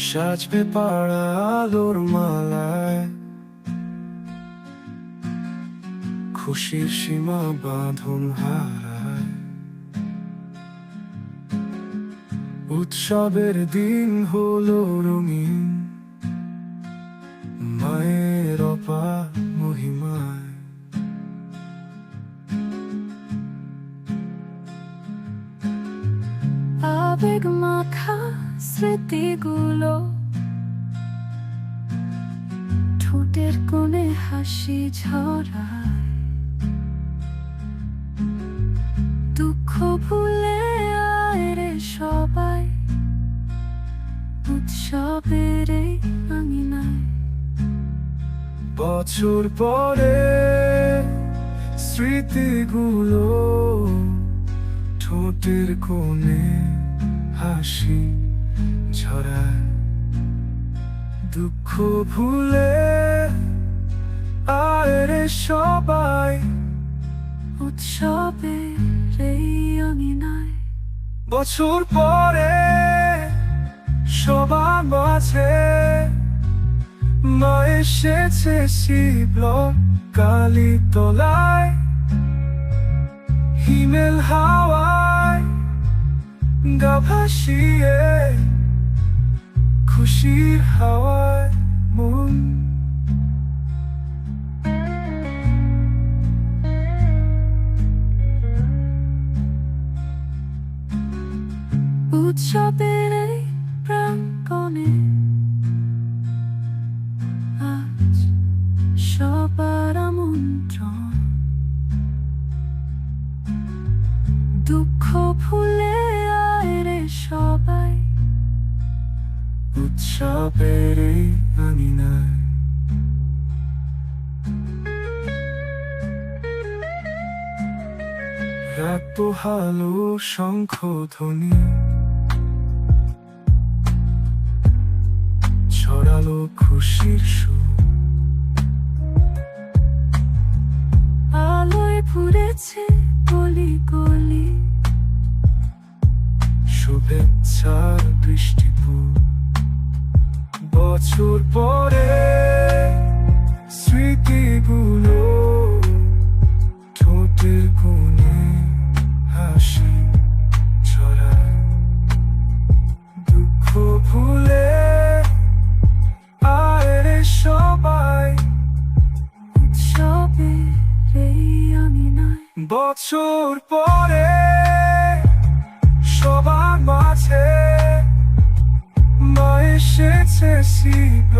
সাজবে পাড়া আলোর মালায়। খুশির সীমা বাঁধন হারায়। উৎসবের দিন হলো রঙিন। মায়ের অপার মহিমায়। আবেগ মাখা স্মৃতিগুলো। ঠোঁটের কোণে হাসি ঝরায়। দুঃখ ভুলে আয় রে সবাই। উৎসবের বছর পরে স্মৃতিগুলো ঠোঁটের কোণে হাসি ঝরায় দুঃখ ভুলে আয় রে সবাই আঙিনায় বছর পরে সবার মাঝে মা এসেছে শিবল কালি তলায়। হিমেল হাওয়ায় গা ভাসিয়ে খুশির হাওয়ায় মন উৎসবের এই প্রাঙ্গণে আজ সবার আমন্ত্রণ দুঃখ ভুলে উৎসবের আঙিনায়। রাত পোহালো শঙ্খ ধ্বনি ছড়ালো খুশির সুর। আলোয় ফুরেছে গলি গলি। শুভেচ্ছার বৃষ্টিপুর বছর পরে স্মৃতিগুলো ঠোঁটের কোণে হাসি ছড়ায়। দুঃখ ভুলে আয় সবাই এই আঙিনায় বছর পরে এসেছে শিব